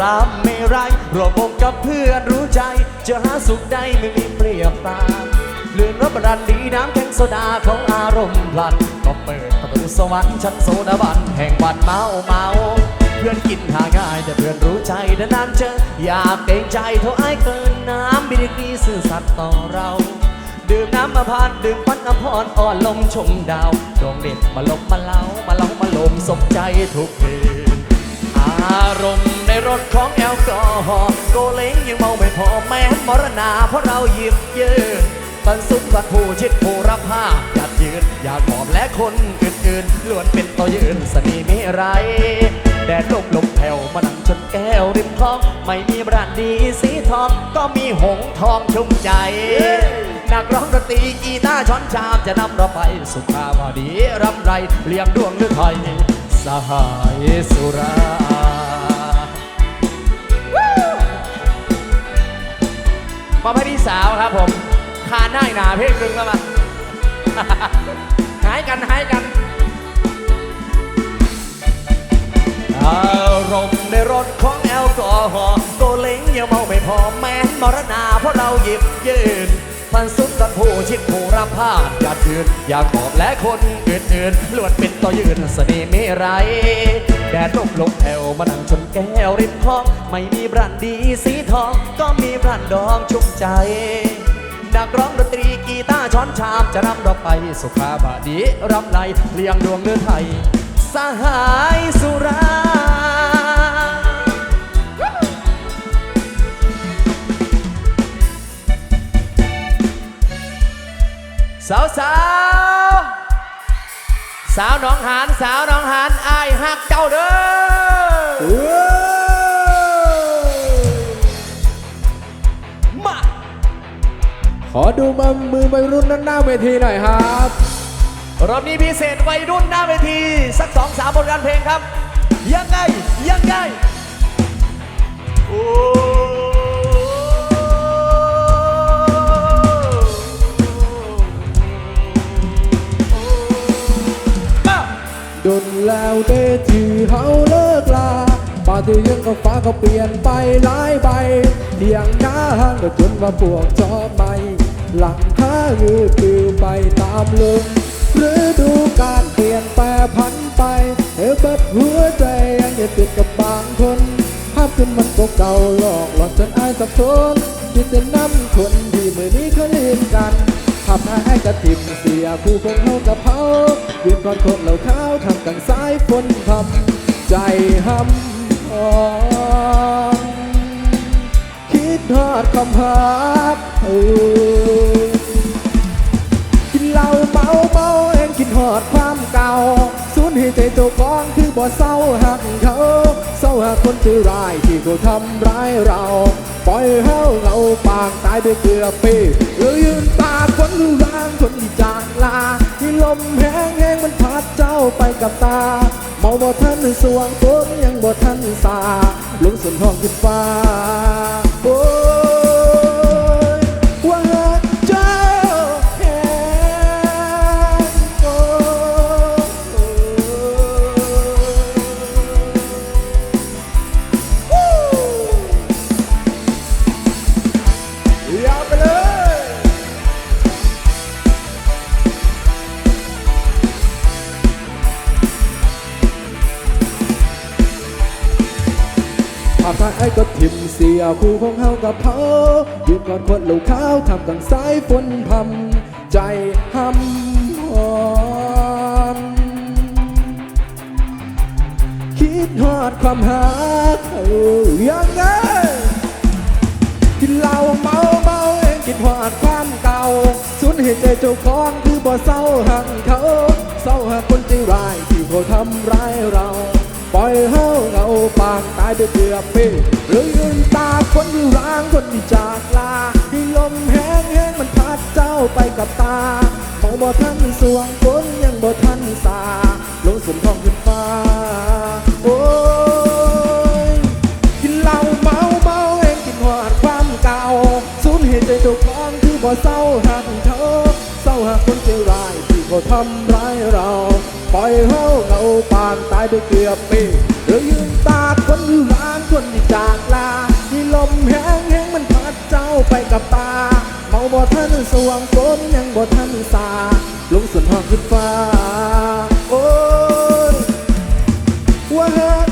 รับไม่ไรรวมวงกับเพื่อนรู้ใจ จะหาสุขได้ไม่มีเปรียบตาเลื่อนรถบรันดีน้ำแข็งโซดาของอารมณ์พลัน ก็เปิดประตูสวรรค์ชั้นโซดาบัน แห่งวันเมาเมาเพื่อนกินหาง่ายแต่เพื่อนรู้ใจนานๆเจอ อยากเกรงใจเท่าไอ้เกินน้ำบิดกีซื่อสัตย์ต่อเราดื่มน้ำมาพานดื่มปันอภรอ่อนลมชมดาวดวงเด็ดมาลบมาเล้ามาเล้ามาลมสมใจทุกคืน อารมณ์ในรถของแอลกอฮอล์โกเล้งยังเมาไม่พอแม้มรณาเพราะเราหยิบยืนบรรสุดวัดผู้ชิดผู้รับผ้าอยากยืนอยากหอมและคนอื่นๆล้วนเป็นตัวยืนสนีไม่ไรแดดลมลมแผ่วมานั่งชนแก้วริมคลองไม่มีบรานดีสีทองก็มีหงทองชุ่มใจนักร้องดนตรีกีตาร์ช้อนชามจะนำเราไปสุขาพอดีรำไรเลี้ยงดวงฤทัยสหายสุรา มาพพี่สาวครับผมคาหน้าหนาเพลงรึงแล้วมาหายกันหายกัน อารมณ์ในรถของแอลกอฮอล์ตัวเล้งยังเมาไม่พอแม้นมรณาเพราะเราหยิบยืน พันสุดตัดผู้ชิดผู้รับผ้าอยากยืนอยากบอกและคนอื่นๆล้วนเป็นต่อยืนเสน่ห์ไม่ไรแดดลมลมแผ่วมานั่งชนแก้วริมคลอง ไม่มีบรันดีสีทอง ก็มีบรันดองชุ่มใจนักร้องดนตรีกีตาร์ช้อนชามจะนำเราไปสุขาบดีรำไรเลี้ยงดวงเนื้อไทย สหายสุรา สาวสาวสาวหน้องหานสาวหน้องหานอายหักเจ้าเด้อมาขอดูมามือวัยรุ่นด้านหน้าเวทีหน่อยครับรอบนี้พิเศษวัยรุ่นหน้าเวที สักสองสามผลงานเพลงครับ ยังไง ยังไงโอ้ ดนแล้วเดที่เฮาเลิกลาป่าที่ยังก็ฟ้าก็เปลี่ยนไปหลายใบเดียงหน้าห้างก็จนว่าพวกจอใหม่หลังคายืดปิวไปตามลมฤดูการเปลี่ยนแปรพันไปเออบิดหัวใจยังจะติดกับบางคนภาพขึ้นมันก็เก่าหลอกหลอนจนอายสับสนคิดจะนำคนที่มือนี้เขาเล่นกัน ทำให้ไอ้กระติมเสียผู้คงเฮากับเฮายืนก่อนคนเหล่าขาวทำกันสายฝนทำใจห้ำอ่อนคิดทอดคำพักเออกินเหล้าเมาเมาเองกินหอดความเก่าสูญให้ใจเจ้าของคือบ่เศร้าหักเขาเศร้าหักคนที่ร้ายที่เขาทำร้ายเรา ปล่อยเฮาเหงาปากตายด้วยเกลือปี สวงฝน มเสียคู่ของเฮากับเขายืนกอนคนเหล่าขาวทำตั้งสายฝนพำใจหำหอนคิดฮอดความหาเขายังไงกินเหล้าเมาเมาเองกินหอดความเก่าสุนเหตุใจเจ้าของคือบ่เศร้าหักเขาเศร้าหักคนใจร้ายที่เขาทำร้ายเรา ปล่อยเฮาเหงาปางตายด้วยเกลือปี หรือยืนตาคนอยู่ร้างคนที่จากลาที่ลมแห้งแห้งมันพัดเจ้าไปกับตาเมาบ่ทันสวงฝนยังบ่ทันสาลงสุนทองขึ้นฟ้าโอ้ยกินเหล้าเมาเมาเองกินหอดความเก่าสูญเหตุใจเจ้าของคือบ่เศร้าหักเขาเศร้าหักคนเจร้ายที่เขาทำร้ายเราปล่อยเฮาเหงาปานตายด้วยเกือบปีหรือยืมตาคนร้าน คนที่จากลา ที่ลมแห้งแห้งมันพัดเจ้าไปกับตา เมาบ่ท่านสว่างฝนยังบ่ทันสา ลงสวนหอกขึ้นฟ้า โอ้ยว่า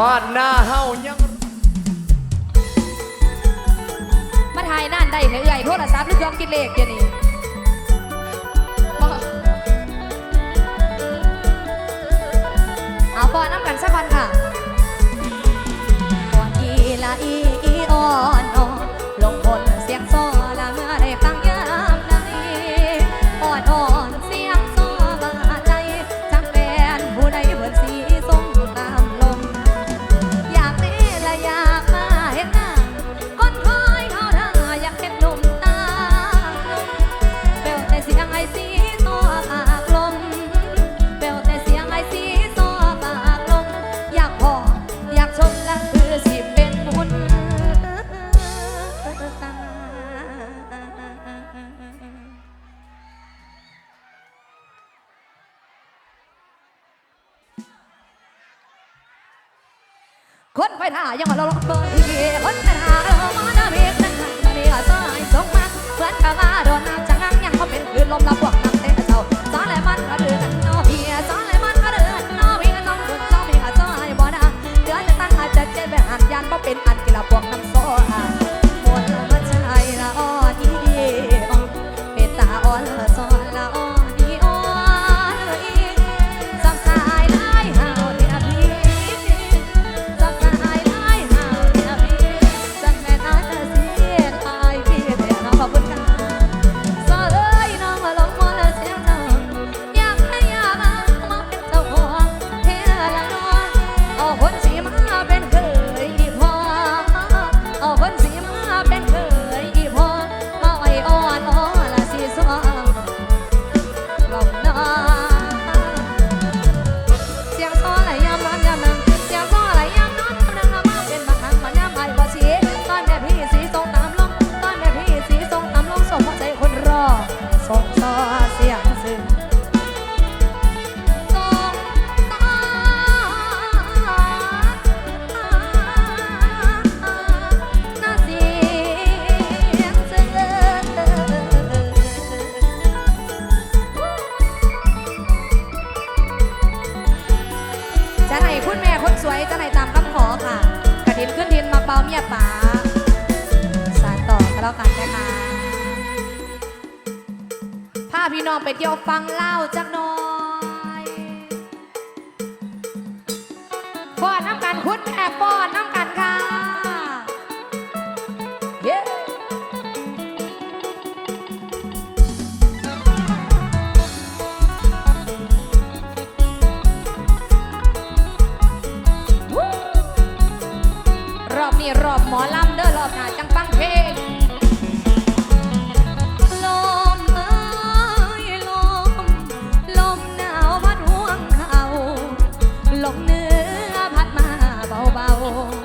บ้านหน้าเฮายังมาถ่ายนั่นได้เอื่อยโทรศัพท์หรือเครื่องคิดเลขเดี๋ยวนี้บ่เอาปอน้ำกันสักวันค่ะอ่อนอีละอีอีอ่อนอ่อนลงบนเสียงซอละเมื่อได้ฟังยามใดอ่อนอ่อน คนไปท่ายังมาเราลองเบอร์ทีคนไปท่ายเรามาหน้าเมฆนั่งหันมาเรียสายสงมาเพื่อนก็มาโดนน้ำจังงังยังเขาเป็นคลื่นลมละพวกน้ำเตะเจ้าสาเละมันก็เดือนนอพียสาเละมันก็เดือนนอพียต้องสุดต้องมีกระจายบ่นะเดือนจะตั้งอาจจะเจ็บแบบหันยันเพราะเป็นอันกินละพวกน้ำโซ่ม amor.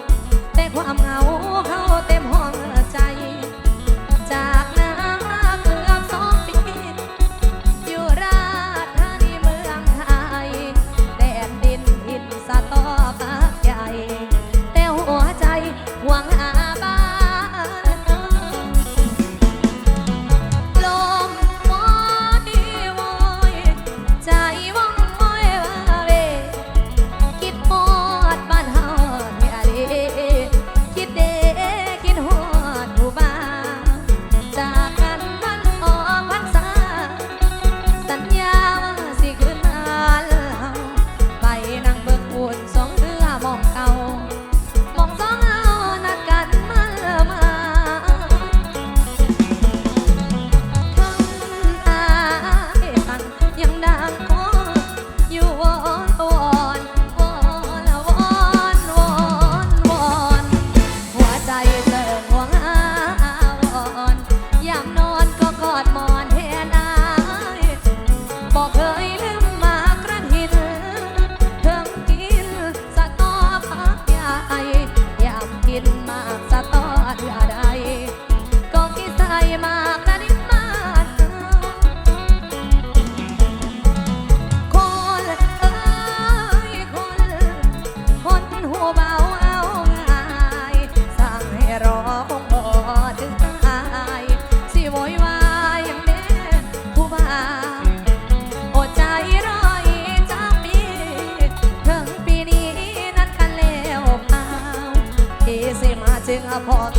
打破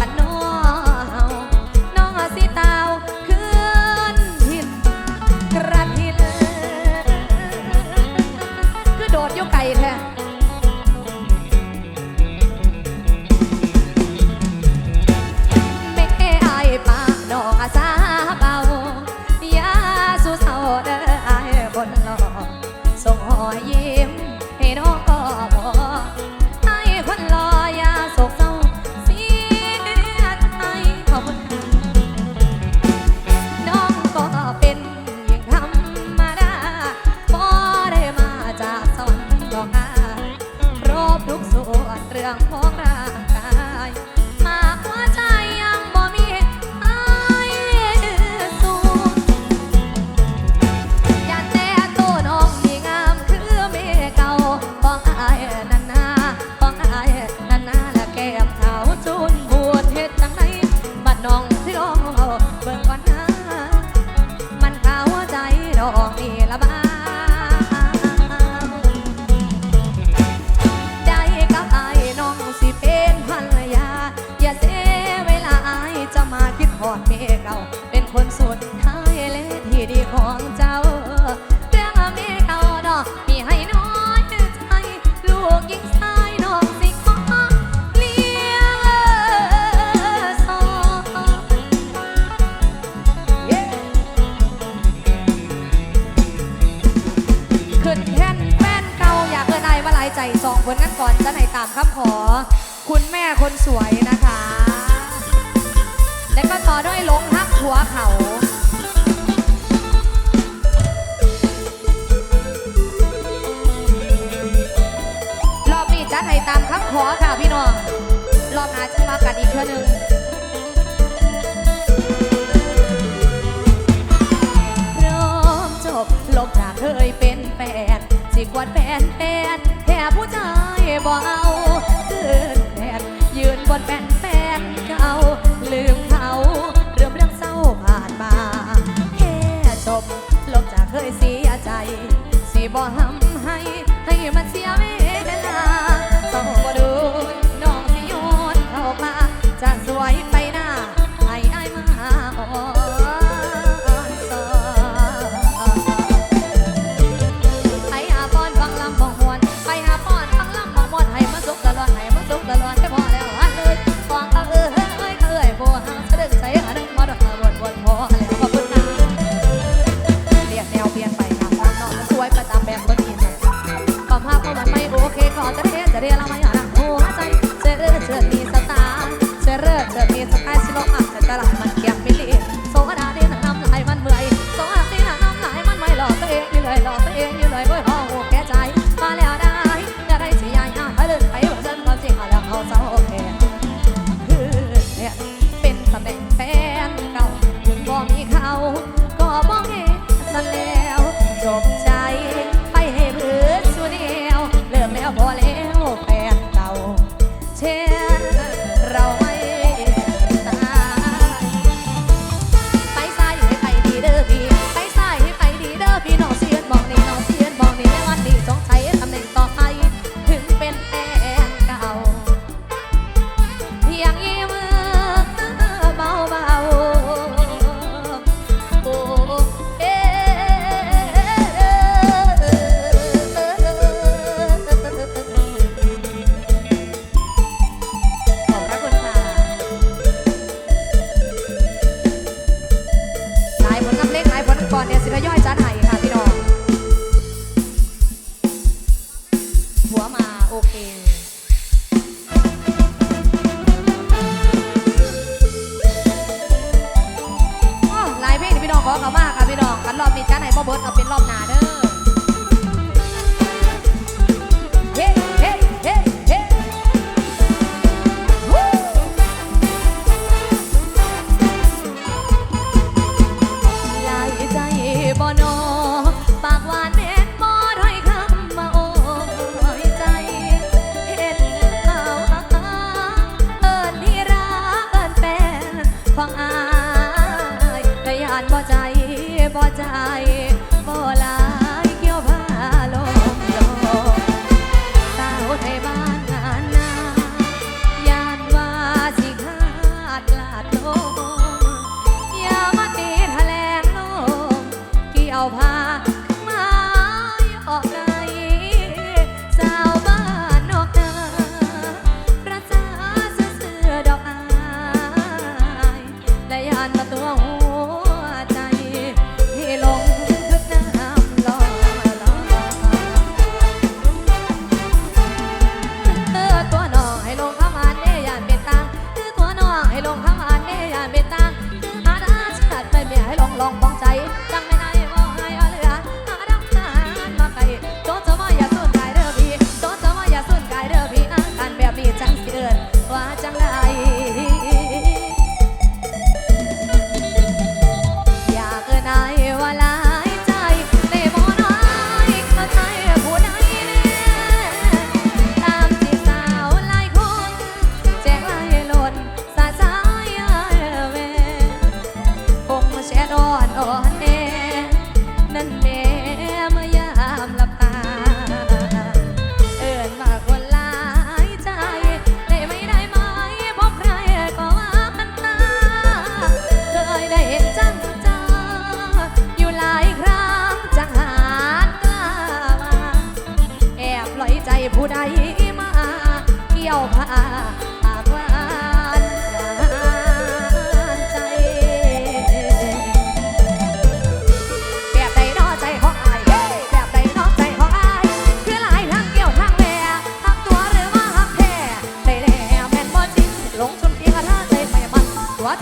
ขึ้นแท่นแฟนเก่าอยากเอินไอ้มาหลายใจสองผลกันก่อนจะไหนตามคำขอ คุณแม่คนสวยนะคะ และก็ต่อด้วยหลงหักหัวเขารอบนี้จัดให้ตามคำขอค่ะพี่น้องรอบหน้าจะมากันอีกเท่อนึง ดแปดแปดแค่ผู้ชายบ่เอาตื่นแปดยืนบนแป้นแป้นเก่าลืมเขาเรื่องเรื่องเศร้าผ่านมาแค่จบลบจากเคยเสียใจ สีบ่ทำให้ให้มันเสียเวลาสองบ่ดูน้องสิโยนเข้ามาจะสวยไป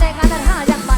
แต่งงานแต่ถ้าอยากไป